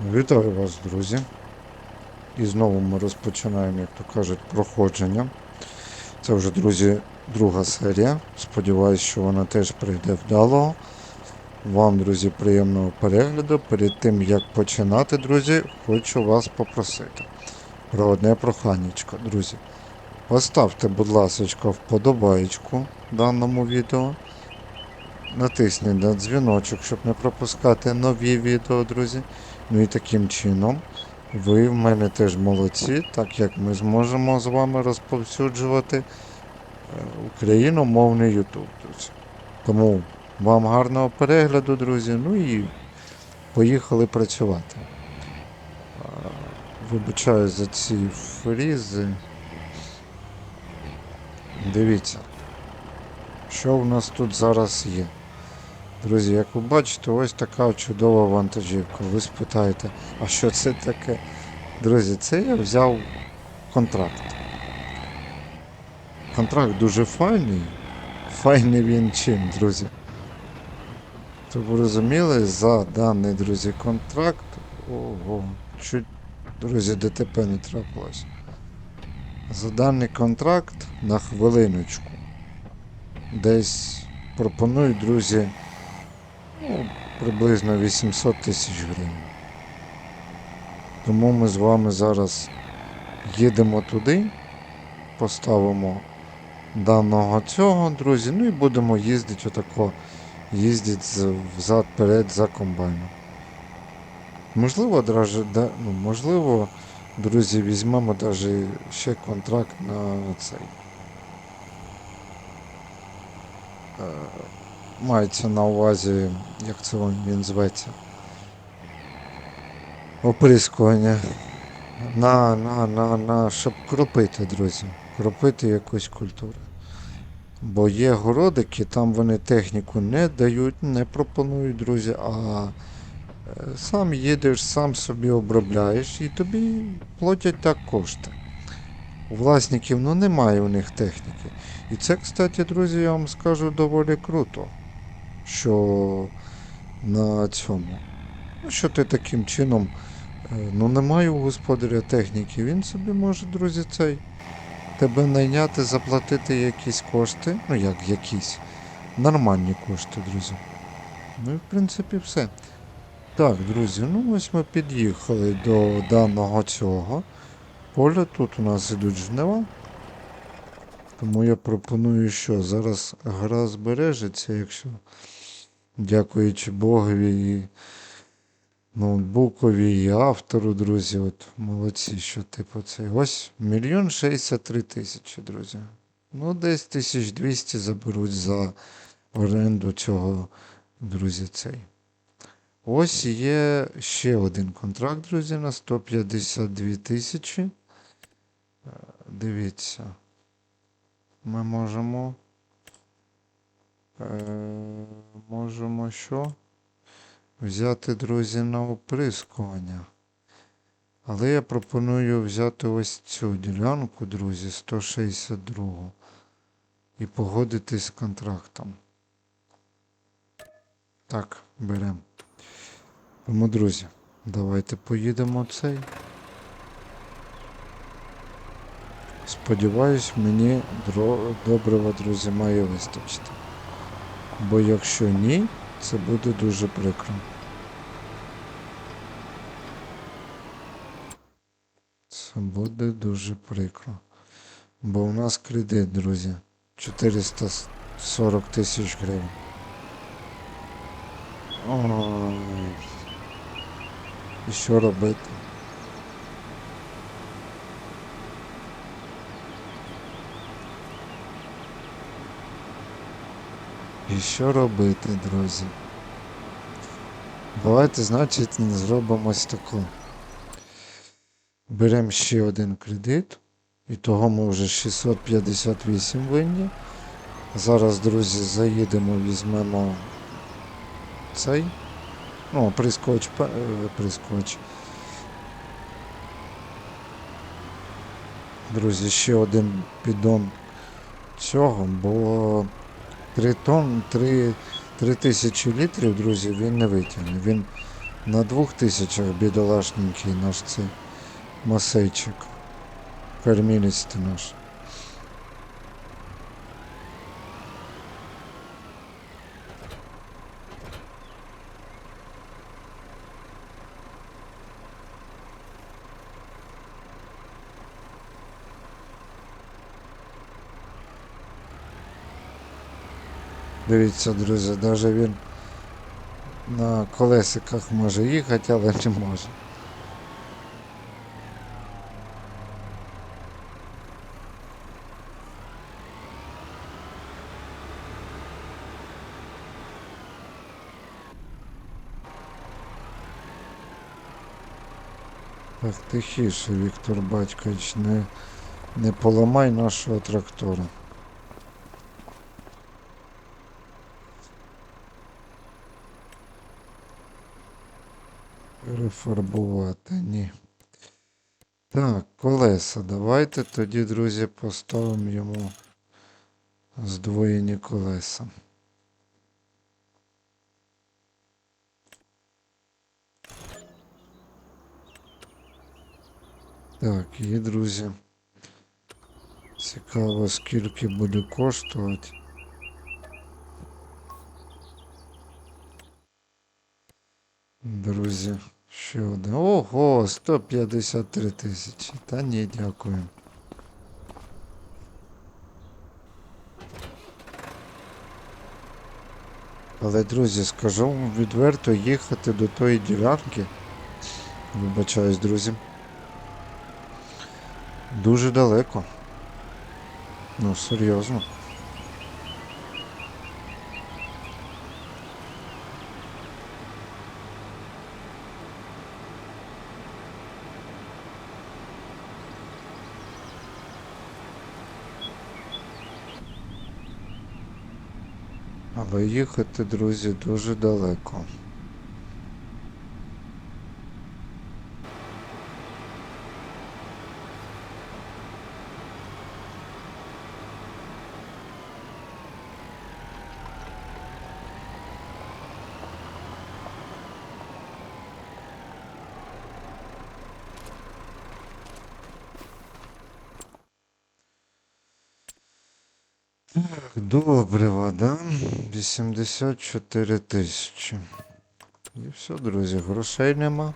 Вітаю вас, друзі. І знову ми розпочинаємо, як то кажуть, проходження. Це вже, друзі, друга серія. Сподіваюсь, що вона теж прийде вдало. Вам, друзі, приємного перегляду. Перед тим, як починати, друзі, хочу вас попросити про одне проханнячко, друзі. Поставте, будь ласка, вподобаєчку даному відео. Натисніть на дзвіночок, щоб не пропускати нові відео, друзі. Ну і таким чином ви в мене теж молодці, так як ми зможемо з вами розповсюджувати е, україномовний YouTube. Тому вам гарного перегляду, друзі. Ну і поїхали працювати. Вибачаю за ці фрізи. Дивіться, що в нас тут зараз є. Друзі, як ви бачите, ось така чудова вантажівка. Ви спитаєте, а що це таке? Друзі, це я взяв контракт. Контракт дуже файний. Файний він чим, друзі. Щоб ви розуміли, за даний, друзі, контракт. Ого, чуть, друзі, ДТП не трапилось. За даний контракт на хвилиночку. Десь пропонують, друзі. Ну, приблизно 800 тисяч гривень. Тому ми з вами зараз їдемо туди, поставимо даного цього, друзі, ну і будемо їздити отако, їздити взад-перед за комбайном. Можливо, даже, да, ну, можливо, друзі, візьмемо даже ще контракт на цей. Мається на увазі, як це він зветься. Оприскування. На, на, на, на, щоб кропити, друзі. Кропити якусь культуру. Бо є городики, там вони техніку не дають, не пропонують, друзі, а е, сам їдеш, сам собі обробляєш і тобі платять так кошти. У власників ну немає у них техніки. І це, кстати, друзі, я вам скажу доволі круто що на цьому. Ну, що ти таким чином, е, ну немає у господаря техніки, він собі може, друзі, цей тебе найняти, заплатити якісь кошти, ну як якісь, нормальні кошти, друзі. Ну і в принципі все. Так, друзі, ну ось ми під'їхали до даного цього поля. Тут у нас ідуть жнива. Тому я пропоную, що зараз гра збережеться, якщо дякуючи Богові і ноутбукові і автору, друзі. От молодці, що типу це. Ось мільйон шістдесят три тисячі, друзі. Ну, десь 1200 заберуть за оренду цього, друзі, цей. Ось є ще один контракт, друзі, на 152 тисячі. Е, Дивіться. Ми можемо. Е, можемо що? Взяти, друзі, на оприскування. Але я пропоную взяти ось цю ділянку, друзі, 162 і погодитись з контрактом. Так, беремо. Тому, друзі, давайте поїдемо цей. Сподіваюсь, мені добрива, друзі, має вистачити. Бо якщо ні, це буде дуже прикро. Це буде дуже прикро. Бо у нас кредит, друзі. 440 тисяч гривень. Ой. І що робити? І що робити, друзі? Давайте, значить, зробимо ось таку. Беремо ще один кредит. І того ми вже 658 винні. Зараз, друзі, заїдемо, візьмемо цей. Ну, прискоч, е, прискоч. Друзі, ще один піддон цього, бо 3 тонн, 3, 3 тисячі літрів, друзі, він не витягне. Він На двох тисячах бідолашненький наш цей масейчик. Кормілець наш. Дивіться, друзі, навіть він на колесиках може їхати, але не може. Так, тихіше, Віктор Батькович, не, не поламай нашого трактора. Перефарбувати, ні. Так, колеса. Давайте тоді, друзі, поставимо йому здвоєні колеса. Так, і друзі. Цікаво, скільки буде коштувати. Друзі, один. Ого, 153 тисячі. Та ні, дякую. Але, друзі, скажу вам відверто, їхати до тої ділянки. Вибачаюсь, друзі. Дуже далеко. Ну, серйозно. Їхати, друзі, дуже далеко. Добре, вода. 84 тисячі. І все, друзі, грошей нема.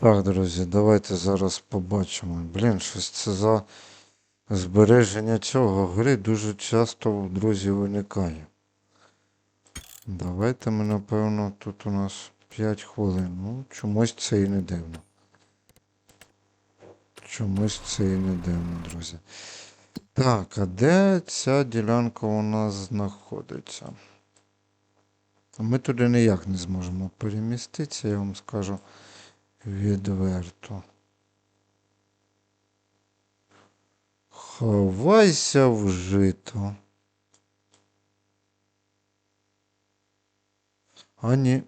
Так, друзі, давайте зараз побачимо. Блін, щось це за збереження цього гри дуже часто друзі виникає. Давайте ми, напевно, тут у нас 5 хвилин. Ну, чомусь це і не дивно. Чомусь це і не дивно, друзі. Так, а де ця ділянка у нас знаходиться? Ми туди ніяк не зможемо переміститися, я вам скажу відверто. Ховайся в жито. А ні.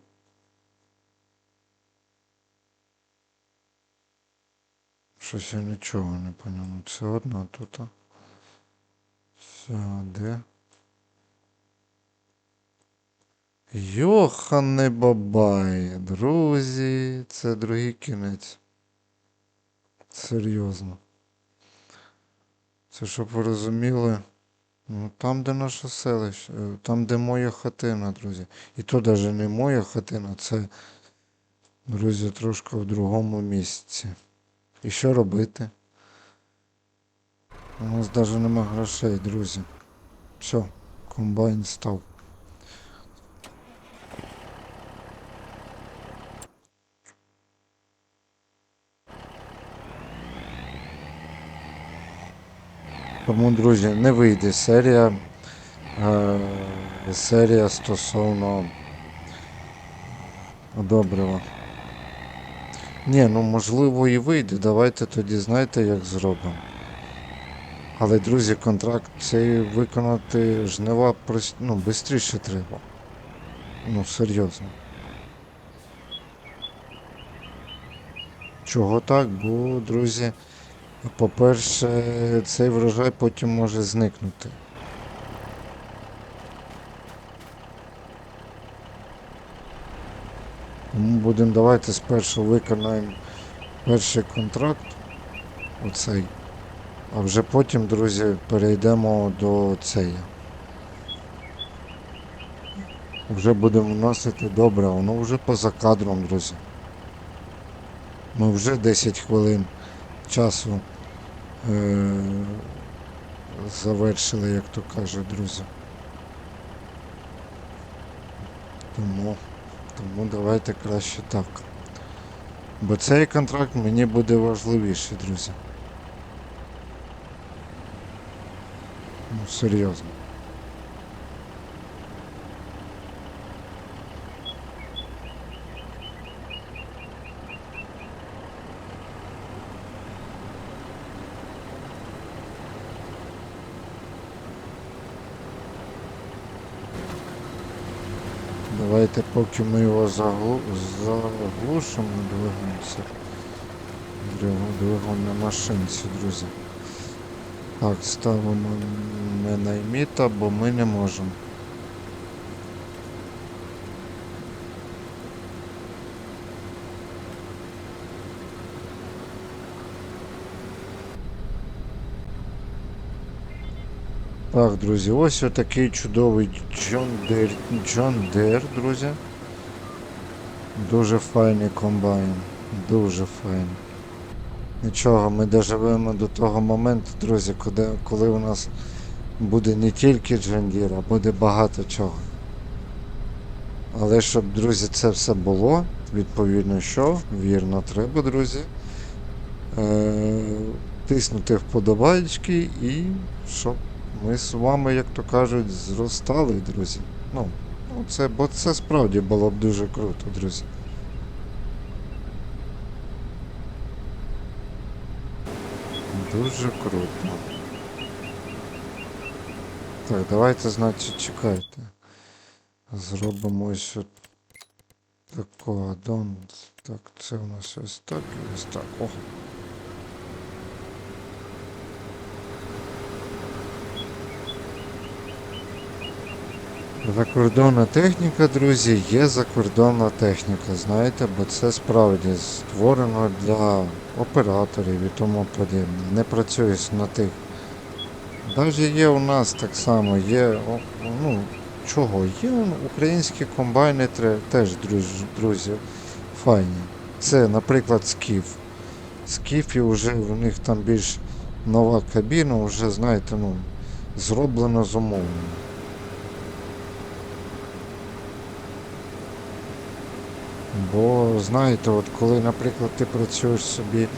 Щось я нічого не поняв. Це одна тут. Це де? Йохане бабай, друзі, це другий кінець. Серйозно. Це щоб ви розуміли. Ну, там, де наше селище, е, там, де моя хатина, друзі. І то навіть не моя хатина, це, друзі, трошки в другому місці. І що робити? У нас навіть нема грошей, друзі. Все, комбайн став. Тому, друзі, не вийде серія. Е, серія стосовно добрива. Ні, ну можливо і вийде. Давайте тоді знаєте, як зробимо. Але, друзі, контракт цей виконати жнива ну, швидше треба. Ну, серйозно. Чого так? Бо, друзі по-перше, цей врожай потім може зникнути. Тому будемо давайте спершу виконаємо перший контракт, оцей, а вже потім, друзі, перейдемо до цієї. Вже будемо вносити добре, воно вже поза кадром, друзі. Ми вже 10 хвилин часу завершили, як то кажуть, друзі. Тому, тому давайте краще так. Бо цей контракт мені буде важливіший, друзі. Ну, серйозно. Давайте поки ми його заглу... заглушимо, двигнемося. Двигун, на машинці, друзі. Так, ставимо ми на іміта, бо ми не можемо. Так, друзі, ось отакий чудовий Джон Дер, Джон Дер, друзі. Дуже файний комбайн. Дуже файний. Нічого, ми доживемо до того моменту, друзі, коли, коли у нас буде не тільки Джон Дір, а буде багато чого. Але щоб, друзі, це все було, відповідно, що, вірно, треба, друзі. Е- тиснути вподобайки і щоб ми з вами, як то кажуть, зростали, друзі. Ну, ну це, бо це справді було б дуже круто, друзі. Дуже круто. Так, давайте, значить, чекайте. Зробимо ось от такого аддон. Так, це у нас ось так і ось так. О. Закордонна техніка, друзі, є закордонна техніка, знаєте, бо це справді створено для операторів і тому подібне. Не працює на тих. Навіть є у нас так само, є, ну, чого, є українські комбайни теж, друзі, файні. Це, наприклад, скіф. Скіфі вже у них там більш нова кабіна, вже, знаєте, ну, зроблено з Бо знаєте, от коли, наприклад, ти працюєш собі,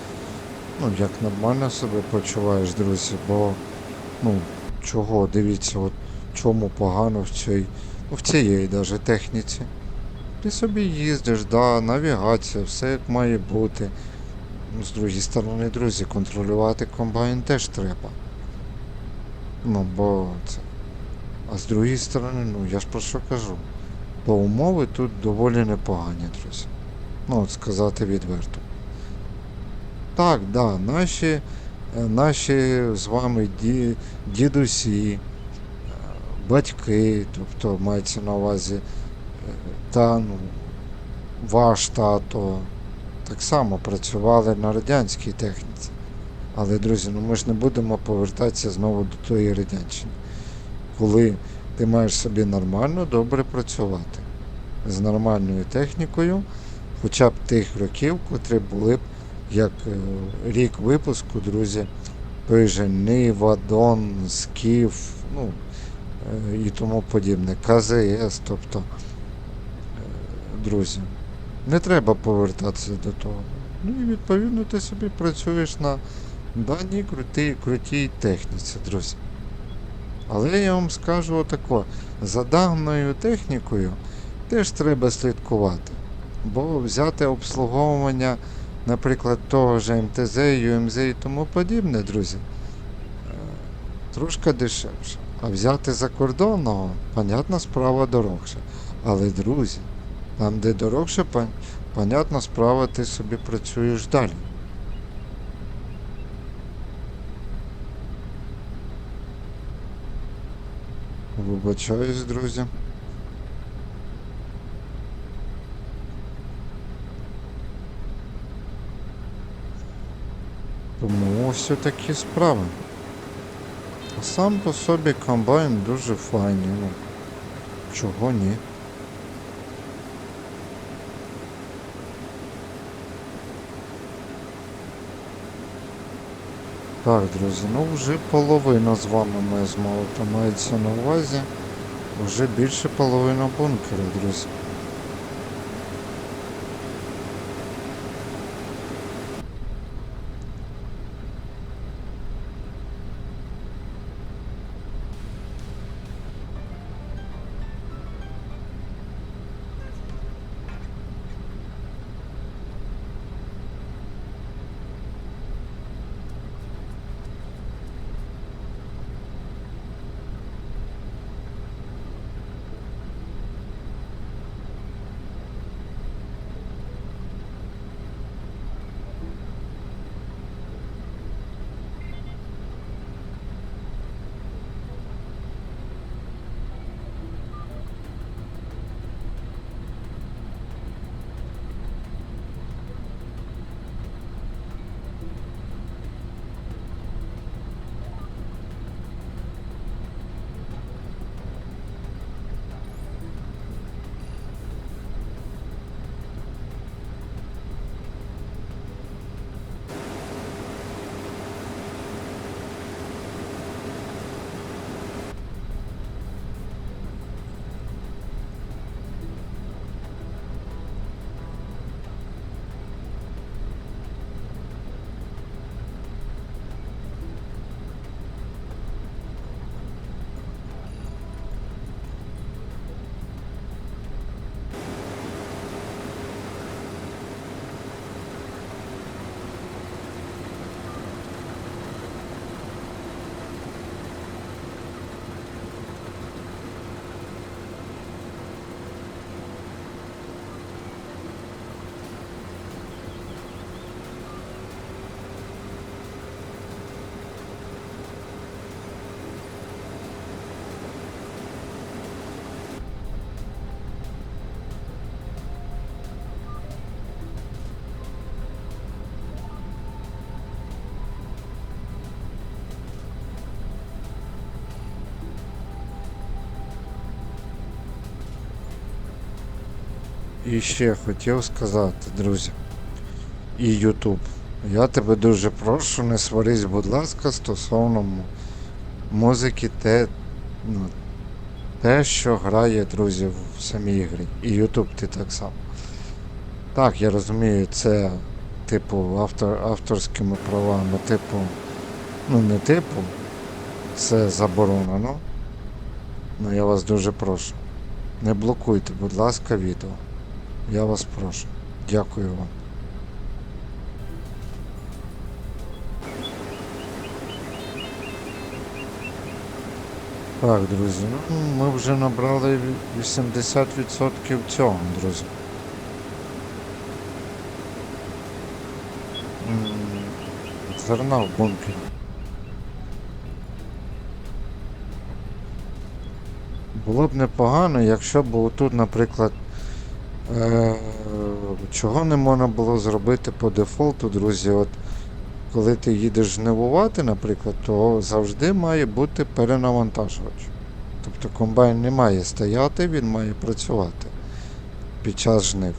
ну як нормально себе почуваєш, друзі, бо ну чого, дивіться, от чому погано в цій, ну, в цієї даже техніці. Ти собі їздиш, да, навігація, все як має бути. Ну, з другої сторони, друзі, контролювати комбайн теж треба. Ну, бо це. А з другої сторони, ну я ж про що кажу. Бо умови тут доволі непогані, друзі. Ну, от сказати відверто. Так, да, наші, е, наші з вами ді, дідусі, е, батьки, тобто мається на увазі е, та, ну, ваш тато, так само працювали на радянській техніці. Але, друзі, ну ми ж не будемо повертатися знову до тої радянщини. Коли ти маєш собі нормально добре працювати з нормальною технікою, хоча б тих років, котрі були б як е, рік випуску, друзі, той же Нива, Дон, Скіф, ну е, і тому подібне, КЗС, тобто, е, друзі, не треба повертатися до того. Ну і відповідно ти собі працюєш на даній крутій, крутій техніці, друзі. Але я вам скажу отако, за даною технікою теж треба слідкувати. Бо взяти обслуговування, наприклад, того ж МТЗ, ЮМЗ і тому подібне, друзі, е, трошки дешевше. А взяти закордонного, понятна справа дорогше. Але, друзі, Там, де дорогше, пон... понятна справа, ти собі працюєш далі. Вибачаюсь, друзі. Тому ось такі справи. Сам по собі комбайн дуже файний. Ну, чого ні? Так, друзі, ну вже половина з вами ми змолота мається на увазі. Вже більше половини бункера, друзі. І ще хотів сказати, друзі, і Ютуб. Я тебе дуже прошу, не сварись, будь ласка, стосовно музики, те, ну, те, що грає, друзі, в самій грі. І Ютуб ти так само. Так, я розумію, це типу автор, авторськими правами, типу, ну не типу, це заборонено. Ну я вас дуже прошу. Не блокуйте, будь ласка, відео. Я вас прошу. Дякую вам. Так, друзі, ну ми вже набрали 80% цього, друзі. Зерна в бункері. Було б непогано, якщо б тут, наприклад, чого не можна було зробити по дефолту, друзі. От коли ти їдеш жнивувати, наприклад, то завжди має бути перенавантажувач. Тобто комбайн не має стояти, він має працювати під час жнив.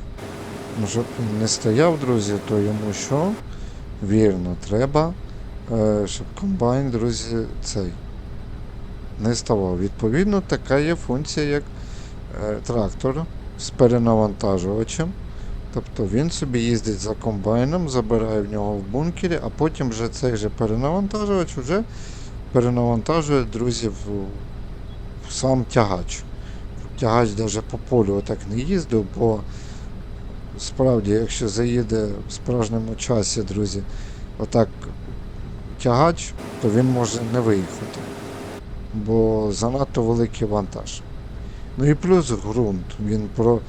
Щоб він не стояв, друзі, то йому що? Вірно, треба, е, щоб комбайн, друзі, цей не ставав. Відповідно, така є функція, як е, трактор з перенавантажувачем. Тобто він собі їздить за комбайном, забирає в нього в бункері, а потім вже цей же перенавантажувач вже перенавантажує друзів в, сам тягач. Тягач навіть по полю отак не їздив, бо справді, якщо заїде в справжньому часі, друзі, отак тягач, то він може не виїхати. Бо занадто великий вантаж. Ну і плюс ґрунт. Він про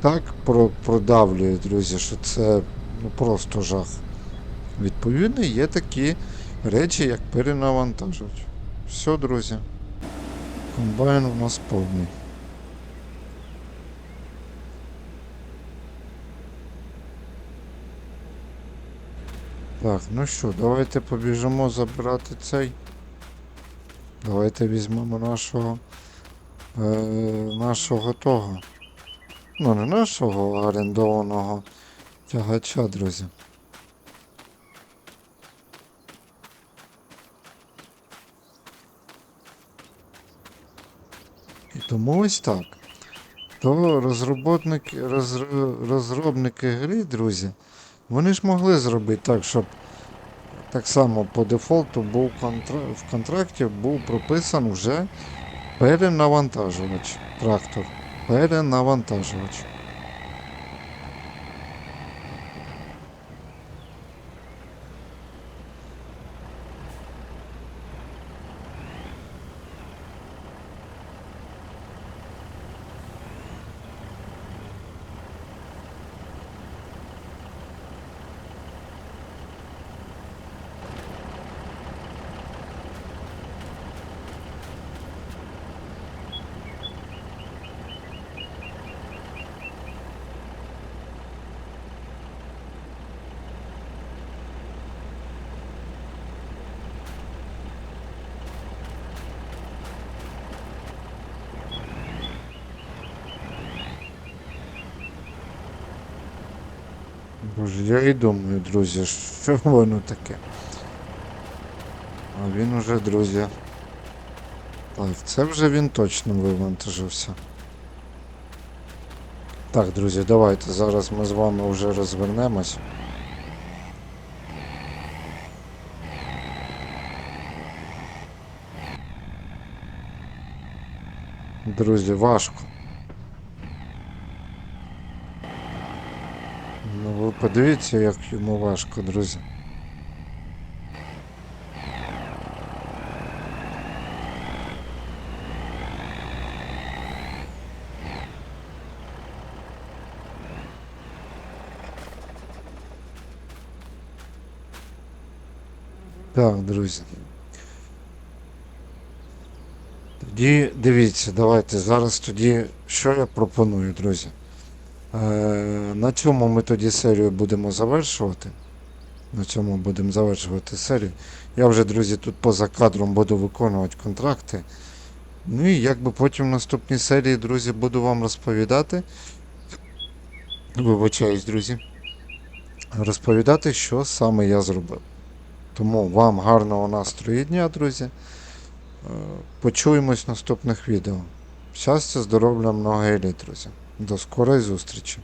так про- продавлює, друзі, що це ну, просто жах. Відповідно, є такі речі, як перенавантажувач. Все, друзі. Комбайн у нас повний. Так, ну що, давайте побіжимо забирати цей. Давайте візьмемо нашого. Е, нашого того. Ну, не нашого, орендованого тягача, друзі. І тому ось так. То розробники, розр- розробники гри, друзі, вони ж могли зробити так, щоб так само по дефолту був контра... в контракті був прописан вже перенавантажувач. Трактор. Перенавантажувач. Боже, я і думаю, друзі, що воно таке. А він уже, друзі. Так, це вже він точно вивантажився. Так, друзі, давайте зараз ми з вами вже розвернемось. Друзі, важко. Ви подивіться, як йому важко, друзі. Так, друзі. Тоді дивіться, давайте зараз тоді, що я пропоную, друзі. Е, на цьому ми тоді серію будемо завершувати. На цьому будемо завершувати серію. Я вже, друзі, тут поза кадром буду виконувати контракти. Ну і якби потім в наступній серії, друзі, буду вам розповідати. Вибачаюсь, друзі. Розповідати, що саме я зробив. Тому вам гарного настрою дня, друзі. Е, Почуємось в наступних відео. Щастя, здоров'я, много еліт, друзі. До скорої зустрічі!